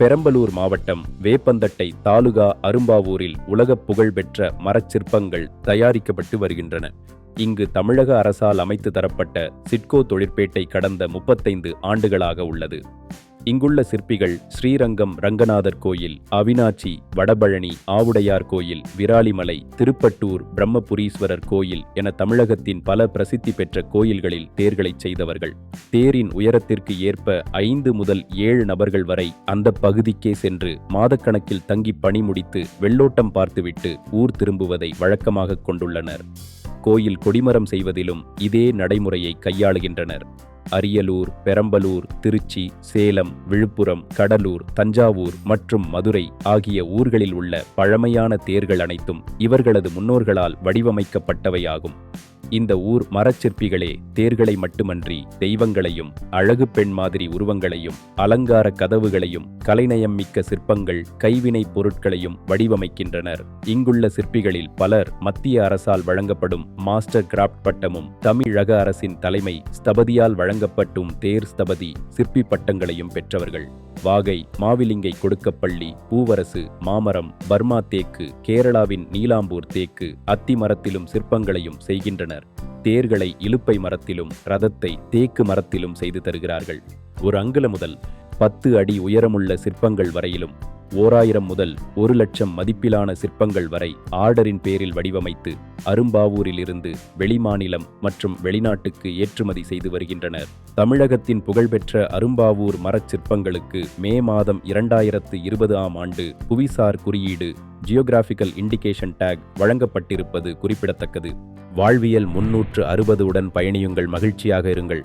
பெரம்பலூர் மாவட்டம் வேப்பந்தட்டை தாலுகா அரும்பாவூரில் உலகப் புகழ்பெற்ற மரச்சிற்பங்கள் தயாரிக்கப்பட்டு வருகின்றன. இங்கு தமிழக அரசால் அமைத்து தரப்பட்ட சிட்கோ தொழிற்பேட்டை கடந்த முப்பத்தைந்து ஆண்டுகளாக உள்ளது. இங்குள்ள சிற்பிகள் ஸ்ரீரங்கம் ரங்கநாதர் கோயில் அவினாச்சி வடபழனி ஆவுடையார் கோயில் விராலிமலை திருப்பட்டூர் பிரம்மபுரீஸ்வரர் கோயில் என தமிழகத்தின் பல பிரசித்தி பெற்ற கோயில்களில் தேர்களைச் செய்தவர்கள். தேரின் உயரத்திற்கு ஏற்ப ஐந்து முதல் ஏழு நபர்கள் வரை அந்த பகுதிக்கே சென்று மாதக்கணக்கில் தங்கி பணி முடித்து வெள்ளோட்டம் பார்த்துவிட்டு ஊர் திரும்புவதை வழக்கமாக கொண்டுள்ளனர். கோயில் கொடிமரம் செய்வதிலும் இதே நடைமுறையை கையாளுகின்றனர். அரியலூர் பெரம்பலூர் திருச்சி சேலம் விழுப்புரம் கடலூர் தஞ்சாவூர் மற்றும் மதுரை ஆகிய ஊர்களில் உள்ள பழமையான தேர்கள் அனைத்தும் இவர்களது முன்னோர்களால் வடிவமைக்கப்பட்டவையாகும். இந்த ஊர் மரச்சிற்பிகளே தேர்களை மட்டுமன்றி தெய்வங்களையும் அழகு பெண் மாதிரி உருவங்களையும் அலங்கார கதவுகளையும் கலைநயம் மிக்க சிற்பங்கள் கைவினைப் பொருட்களையும் வடிவமைக்கின்றனர். இங்குள்ள சிற்பிகளில் பலர் மத்திய அரசால் வழங்கப்படும் மாஸ்டர் கிராப்ட் பட்டமும் தமிழக அரசின் தலைமை ஸ்தபதியால் வழங்கப்பட்டும் தேர் ஸ்தபதி சிற்பி பட்டங்களையும் பெற்றவர்கள். வாகை மாவிலிங்கை கொடுக்கப்பள்ளி பூவரசு மாமரம் பர்மா தேக்கு கேரளாவின் நீலாம்பூர் தேக்கு அத்திமரத்திலும் சிற்பங்களையும் செய்கின்றனர். தேர்களை இலுப்பை மரத்திலும் ரதத்தை தேக்கு மரத்திலும் செய்து தருகிறார்கள். ஒரு அங்குல முதல் பத்து அடி உயரமுள்ள சிற்பங்கள் வரையிலும் ஓராயிரம் முதல் ஒரு லட்சம் மதிப்பிலான சிற்பங்கள் வரை ஆர்டரின் பேரில் வடிவமைத்து அரும்பாவூரிலிருந்து வெளிமாநிலம் மற்றும் வெளிநாட்டுக்கு ஏற்றுமதி செய்து வருகின்றனர். தமிழகத்தின் புகழ்பெற்ற அரும்பாவூர் மரச் சிற்பங்களுக்கு மே மாதம் இரண்டாயிரத்து இருபது ஆம் ஆண்டு புவிசார் குறியீடு ஜியோகிராபிக்கல் இண்டிகேஷன் டேக் வழங்கப்பட்டிருப்பது குறிப்பிடத்தக்கது. வாழ்வியல் முன்னூற்று அறுபது உடன் பயணியுங்கள் மகிழ்ச்சியாக இருங்கள்.